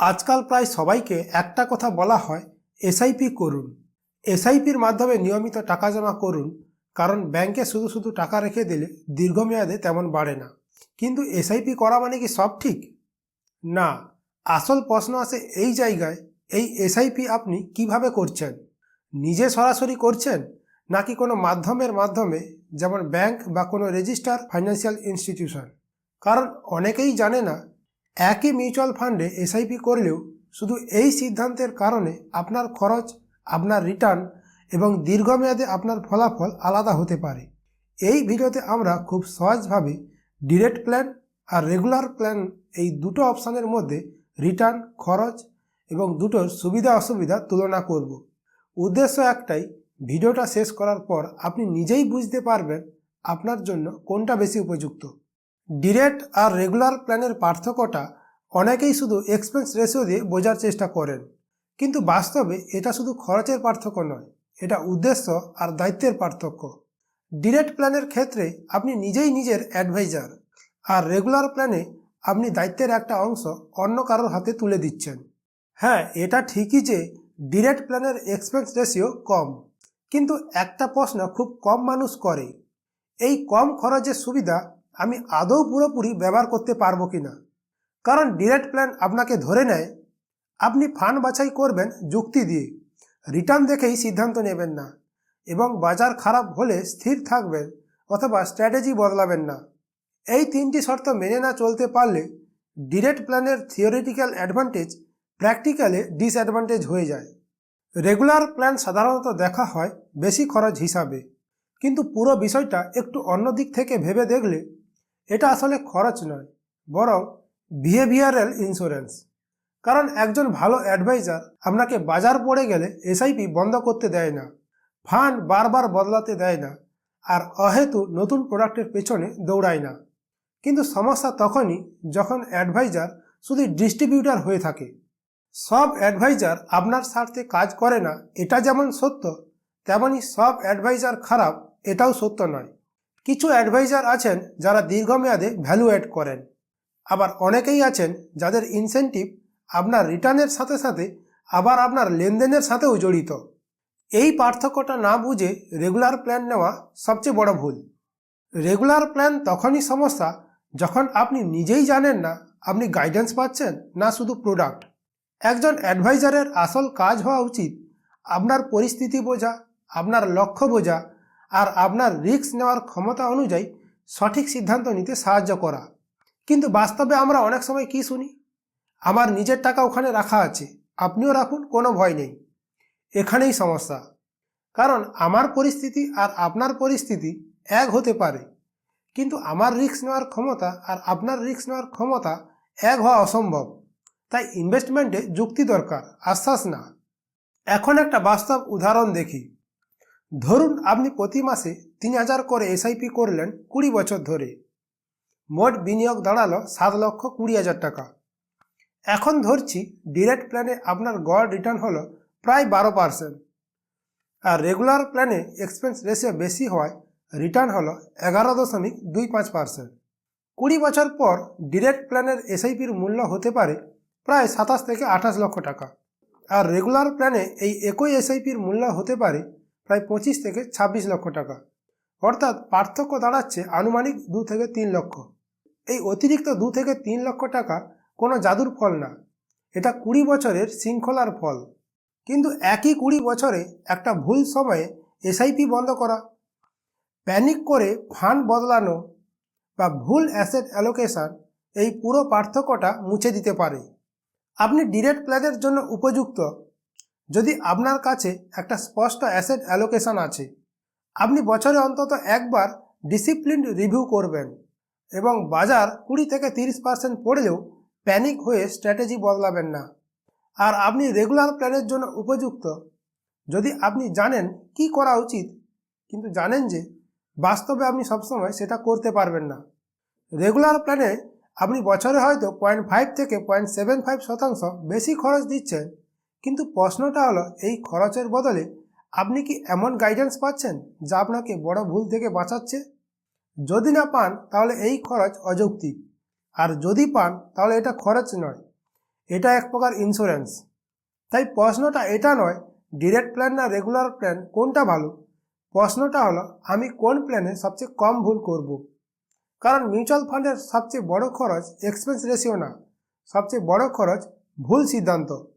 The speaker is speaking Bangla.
আজকাল প্রায় সবাইকে একটা কথা বলা হয়, এসআইপি করুন। এসআইপির মাধ্যমে নিয়মিত টাকা জমা করুন, কারণ ব্যাংকে শুধু শুধু টাকা রেখে দিলে দীর্ঘমেয়াদে তেমন বাড়ে না। কিন্তু এসআইপি করা মানে কি সব ঠিক? না, আসল প্রশ্ন আসে এই জায়গায়, এই এসআইপি আপনি কীভাবে করছেন? নিজে সরাসরি করছেন, নাকি কোনো মাধ্যমের মাধ্যমে, যেমন ব্যাংক বা কোনো রেজিস্টার ফাইন্যান্সিয়াল ইনস্টিটিউশন? কারণ অনেকেই জানে না একই মিউচুয়াল ফান্ডে এসআইপি করলেও শুধু এই সিদ্ধান্তের কারণে আপনার খরচ, আপনার রিটার্ন এবং দীর্ঘমেয়াদে আপনার ফলাফল আলাদা হতে পারে। এই ভিডিওতে আমরা খুব সহজভাবে ডিরেক্ট প্ল্যান আর রেগুলার প্ল্যান এই দুটো অপশানের মধ্যে রিটার্ন খরচ এবং দুটোর সুবিধা অসুবিধা তুলনা করব। উদ্দেশ্য একটাই, ভিডিওটা শেষ করার পর আপনি নিজেই বুঝতে পারবেন আপনার জন্য কোনটা বেশি উপযুক্ত। ডিরেক্ট আর রেগুলার প্ল্যানের পার্থক্যটা অনেকেই শুধু এক্সপেন্স রেশিও দিয়ে বোঝার চেষ্টা করেন। কিন্তু বাস্তবে এটা শুধু খরচের পার্থক্য নয়, এটা উদ্দেশ্য আর দায়িত্বের পার্থক্য। ডিরেক্ট প্ল্যানের ক্ষেত্রে আপনি নিজেই নিজের অ্যাডভাইজার আর রেগুলার প্ল্যানে আপনি দায়িত্বের একটা অংশ অন্য কারোর হাতে তুলে দিচ্ছেন। হ্যাঁ এটা ঠিকই যে ডিরেক্ট প্ল্যানের এক্সপেন্স রেশিও কম, কিন্তু একটা প্রশ্ন খুব কম মানুষ করে। এই কম খরচের সুবিধা আমি আদৌ পুরোপুরি ব্যবহার করতে পারব কি না? কারণ ডিরেক্ট প্ল্যান আপনাকে ধরে নেয়। আপনি ফান্ড বাছাই করবেন যুক্তি দিয়ে। রিটার্ন দেখেই সিদ্ধান্ত নেবেন না। এবং বাজার খারাপ হলে স্থির থাকবেন অথবা স্ট্র্যাটেজি বদলাবেন না। এই তিনটি শর্ত মেনে না চলতে পারলে ডিরেক্ট প্ল্যানের থিওরিটিক্যাল অ্যাডভান্টেজ প্র্যাকটিক্যালে ডিসঅ্যাডভান্টেজ হয়ে যায়। রেগুলার প্ল্যান সাধারণত দেখা হয় বেশি খরচ হিসাবে। কিন্তু পুরো বিষয়টা একটু অন্য দিক থেকে ভেবে দেখলে এটা আসলে খরচ নয়, বরং বিহেভিয়ারাল ইন্স্যুরেন্স কারণ একজন ভালো অ্যাডভাইজার আপনাকে বাজার পড়ে গেলে এসআইপি বন্ধ করতে দেয় না ফান্ড বারবার বদলাতে দেয় না, আর অহেতু নতুন প্রোডাক্টের পেছনে দৌড়ায় না। কিন্তু সমস্যা তখনই যখন অ্যাডভাইজার শুধু ডিস্ট্রিবিউটার হয়ে থাকে। সব অ্যাডভাইজার আপনার স্বার্থে কাজ করে না, এটা যেমন সত্য তেমনই সব অ্যাডভাইজার খারাপ, এটাও সত্য নয়। কিছু অ্যাডভাইজার আছেন যারা দীর্ঘমেয়াদে ভ্যালু অ্যাড করেন। আবার অনেকেই আছেন যাদের ইনসেন্টিভ আপনার রিটার্নের সাথে সাথে আবার আপনার লেনদেনের সাথেও জড়িত। এই পার্থক্যটা না বুঝে রেগুলার প্ল্যান নেওয়া সবচেয়ে বড় ভুল। রেগুলার প্ল্যান তখনই সমস্যা যখন আপনি নিজেই জানেন না আপনি গাইডেন্স পাচ্ছেন না শুধু প্রোডাক্ট একজন অ্যাডভাইজারের আসল কাজ হওয়া উচিত আপনার পরিস্থিতি বোঝা, আপনার লক্ষ্য বোঝা আর আপনার রিস্ক নেওয়ার ক্ষমতা অনুযায়ী সঠিক সিদ্ধান্ত নিতে সাহায্য করা। কিন্তু বাস্তবে আমরা অনেক সময় কি শুনি? আমার নিজের টাকা ওখানে রাখা আছে, আপনিও রাখুন, কোনো ভয় নেই। এখানেই সমস্যা। কারণ আমার পরিস্থিতি আর আপনার পরিস্থিতি এক হতে পারে। কিন্তু আমার রিস্ক নেওয়ার ক্ষমতা আর আপনার রিস্ক নেওয়ার ক্ষমতা এক হওয়া অসম্ভব। তাই ইনভেস্টমেন্টে যুক্তি দরকার, আশ্বাস না। এখন একটা বাস্তব উদাহরণ দেখি। ধরুন আপনি প্রতি মাসে তিন হাজার করে এসআইপি করলেন কুড়ি বছর ধরে। মোট বিনিয়োগ দাঁড়াল সাত লক্ষ কুড়ি হাজার টাকা। এখন ধরছি ডিরেক্ট প্ল্যানে আপনার গড় রিটার্ন হলো প্রায় বারো পার্সেন্ট আর রেগুলার প্ল্যানে এক্সপেন্স রেশিও বেশি হওয়ায় রিটার্ন হলো এগারো দশমিক দুই পাঁচ পার্সেন্ট কুড়ি বছর পর ডিরেক্ট প্ল্যানের এসআইপির মূল্য হতে পারে প্রায় সাতাশ থেকে আঠাশ লক্ষ টাকা। আর রেগুলার প্ল্যানে এই একই এসআইপির মূল্য হতে পারে প্রায় পঁচিশ থেকে ছাব্বিশ লক্ষ টাকা। অর্থাৎ পার্থক্য দাঁড়াচ্ছে আনুমানিক দু থেকে তিন লক্ষ। এই অতিরিক্ত দু থেকে তিন লক্ষ টাকা কোনো জাদুর ফল না। এটা কুড়ি বছরের শৃঙ্খলার ফল। কিন্তু একই কুড়ি বছরে একটা ভুল সময়ে এসআইপি বন্ধ করা প্যানিক করে ফান্ড বদলানো বা ভুল অ্যাসেট অ্যালোকেশন এই পুরো পার্থক্যটা মুছে দিতে পারে। আপনি ডিরেক্ট প্ল্যানের জন্য উপযুক্ত যদি আপনার কাছে একটা স্পষ্ট অ্যাসেট অ্যালোকেশন আছে, আপনি বছরে অন্তত একবার ডিসিপ্লিন রিভিউ করবেন এবং বাজার কুড়ি থেকে তিরিশ পার্সেন্ট পড়লেও প্যানিক হয়ে স্ট্র্যাটেজি বদলাবেন না। আর আপনি রেগুলার প্ল্যানের জন্য উপযুক্ত। যদি আপনি জানেন কি করা উচিত, কিন্তু জানেন যে বাস্তবে আপনি সবসময় সেটা করতে পারবেন না। রেগুলার প্ল্যানে আপনি বছরে হয়তো পয়েন্ট ফাইভ থেকে পয়েন্ট সেভেন ফাইভ শতাংশ বেশি খরচ দিচ্ছেন কিন্তু প্রশ্নটা হলো, এই খরচের বদলে আপনি কি এমন গাইডেন্স পাচ্ছেন যা আপনাকে বড় ভুল থেকে বাঁচাচ্ছে? যদি না পান, তাহলে এই খরচ অযৌক্তিক। আর যদি পান, তাহলে এটা খরচ নয়। এটা এক প্রকার ইন্স্যুরেন্স তাই প্রশ্নটা এটা নয় ডিরেক্ট প্ল্যান না রেগুলার প্ল্যান কোনটা ভালো? প্রশ্নটা হলো, আমি কোন প্ল্যানে সবচেয়ে কম ভুল করব। কারণ মিউচুয়াল ফান্ডের সবচেয়ে বড় খরচ এক্সপেন্স রেশিও না। সবচেয়ে বড় খরচ ভুল সিদ্ধান্ত।